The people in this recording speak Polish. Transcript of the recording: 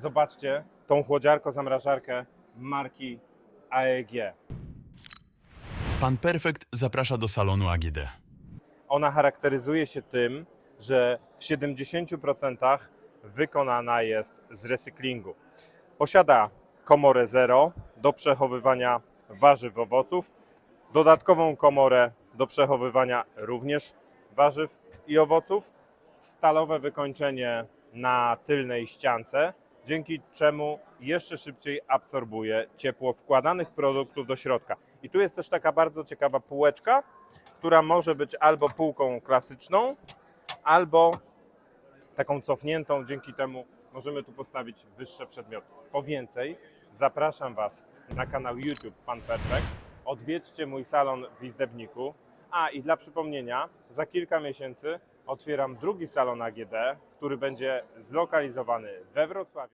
Zobaczcie tą chłodziarko-zamrażarkę marki AEG. Pan Perfekt zaprasza do salonu AGD. Ona charakteryzuje się tym, że w 70% wykonana jest z recyklingu. Posiada komorę zero do przechowywania warzyw, owoców, dodatkową komorę do przechowywania również warzyw i owoców, stalowe wykończenie na tylnej ściance, dzięki czemu jeszcze szybciej absorbuje ciepło wkładanych produktów do środka. I tu jest też taka bardzo ciekawa półeczka, która może być albo półką klasyczną, albo taką cofniętą. Dzięki temu możemy tu postawić wyższe przedmioty. Po więcej, zapraszam Was na kanał YouTube Pan Perfekt. Odwiedźcie mój salon w Izdebniku. A i dla przypomnienia, za kilka miesięcy otwieram drugi salon AGD, który będzie zlokalizowany we Wrocławiu.